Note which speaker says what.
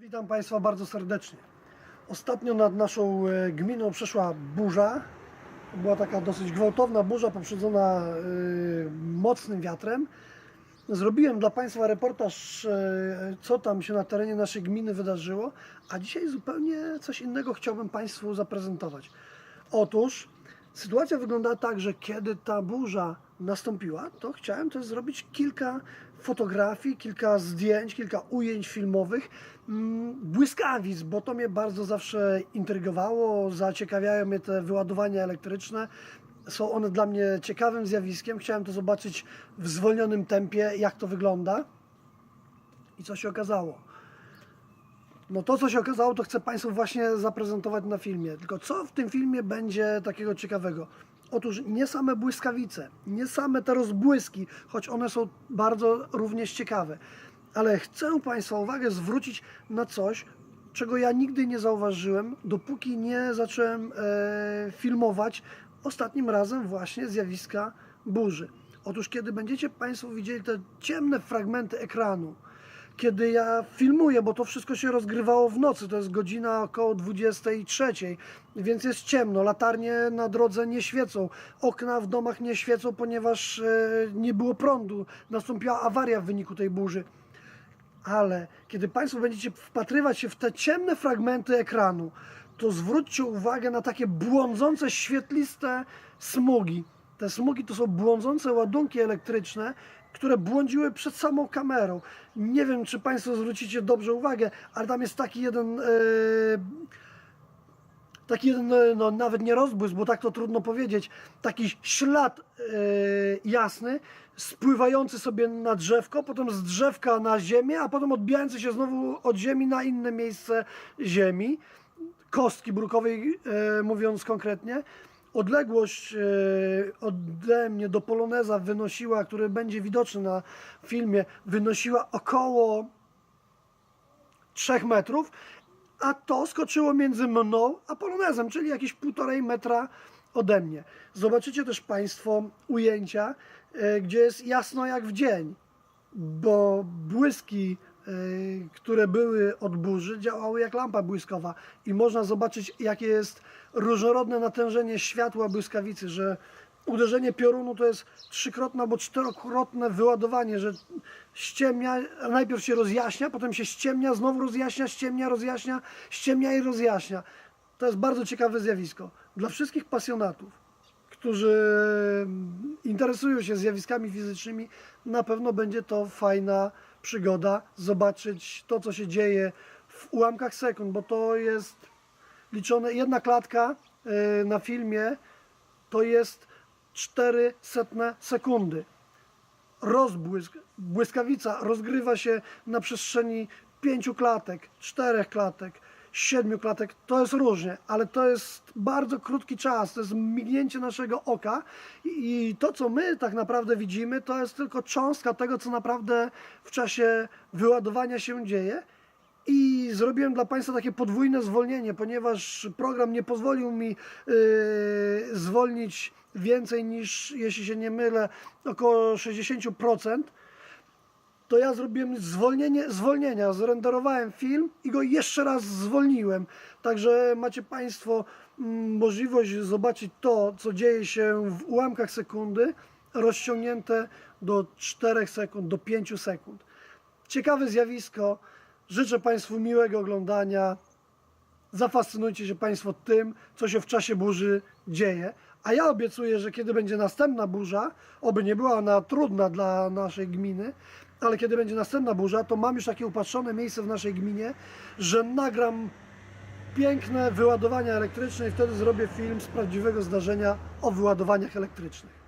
Speaker 1: Witam Państwa bardzo serdecznie. Ostatnio nad naszą e, gminą przeszła burza. Była taka dosyć gwałtowna burza poprzedzona e, mocnym wiatrem. Zrobiłem dla Państwa reportaż, e, co tam się na terenie naszej gminy wydarzyło, a dzisiaj zupełnie coś innego chciałbym Państwu zaprezentować. Otóż sytuacja wyglądała tak, że kiedy ta burza nastąpiła, to chciałem też zrobić kilka fotografii, kilka zdjęć, kilka ujęć filmowych, mm, błyskawic, bo to mnie bardzo zawsze intrygowało, zaciekawiają mnie te wyładowania elektryczne. Są one dla mnie ciekawym zjawiskiem. Chciałem to zobaczyć w zwolnionym tempie, jak to wygląda. I co się okazało? No to, co się okazało, to chcę Państwu właśnie zaprezentować na filmie. Tylko co w tym filmie będzie takiego ciekawego? Otóż nie same błyskawice, nie same te rozbłyski, choć one są bardzo również ciekawe, ale chcę Państwa uwagę zwrócić na coś, czego ja nigdy nie zauważyłem, dopóki nie zacząłem e, filmować ostatnim razem właśnie zjawiska burzy. Otóż kiedy będziecie Państwo widzieli te ciemne fragmenty ekranu, kiedy ja filmuję, bo to wszystko się rozgrywało w nocy, to jest godzina około 23, więc jest ciemno, latarnie na drodze nie świecą, okna w domach nie świecą, ponieważ e, nie było prądu, nastąpiła awaria w wyniku tej burzy. Ale kiedy Państwo będziecie wpatrywać się w te ciemne fragmenty ekranu, to zwróćcie uwagę na takie błądzące, świetliste smugi. Te smugi to są błądzące ładunki elektryczne, które błądziły przed samą kamerą. Nie wiem, czy Państwo zwrócicie dobrze uwagę, ale tam jest taki jeden. e, taki jeden, e, no nawet nie rozbłysk, bo tak to trudno powiedzieć, taki ślad e, jasny, spływający sobie na drzewko, potem z drzewka na ziemię, a potem odbijający się znowu od ziemi na inne miejsce ziemi, kostki brukowej e, mówiąc konkretnie. Odległość e, ode mnie do Poloneza wynosiła, który będzie widoczny na filmie, wynosiła około 3 metrów, a to skoczyło między mną a polonezem, czyli jakieś półtorej metra ode mnie. Zobaczycie też Państwo ujęcia, e, gdzie jest jasno jak w dzień, bo błyski, które były od burzy, działały jak lampa błyskowa i można zobaczyć, jakie jest różnorodne natężenie światła błyskawicy, że uderzenie piorunu to jest trzykrotne albo czterokrotne wyładowanie, że ściemnia, najpierw się rozjaśnia, potem się ściemnia, znowu rozjaśnia, ściemnia, rozjaśnia, ściemnia i rozjaśnia. To jest bardzo ciekawe zjawisko. Dla wszystkich pasjonatów, którzy interesują się zjawiskami fizycznymi, na pewno będzie to fajna przygoda zobaczyć to, co się dzieje w ułamkach sekund, bo to jest liczone, jedna klatka y, na filmie to jest 400 sekundy. Rozbłysk, błyskawica rozgrywa się na przestrzeni pięciu klatek, czterech klatek, siedmiu klatek. To jest różnie, ale to jest bardzo krótki czas, to jest mignięcie naszego oka i to, co my tak naprawdę widzimy, to jest tylko cząstka tego, co naprawdę w czasie wyładowania się dzieje. I zrobiłem dla Państwa takie podwójne zwolnienie, ponieważ program nie pozwolił mi yy, zwolnić więcej niż, jeśli się nie mylę, około 60%. To ja zrobiłem zwolnienie zwolnienia, zrenderowałem film i go jeszcze raz zwolniłem. Także macie Państwo mm, możliwość zobaczyć to, co dzieje się w ułamkach sekundy, rozciągnięte do 4 sekund, do 5 sekund. Ciekawe zjawisko. Życzę Państwu miłego oglądania. Zafascynujcie się Państwo tym, co się w czasie burzy dzieje. A ja obiecuję, że kiedy będzie następna burza, oby nie była ona trudna dla naszej gminy, ale kiedy będzie następna burza, to mam już takie upatrzone miejsce w naszej gminie, że nagram piękne wyładowania elektryczne i wtedy zrobię film z prawdziwego zdarzenia o wyładowaniach elektrycznych.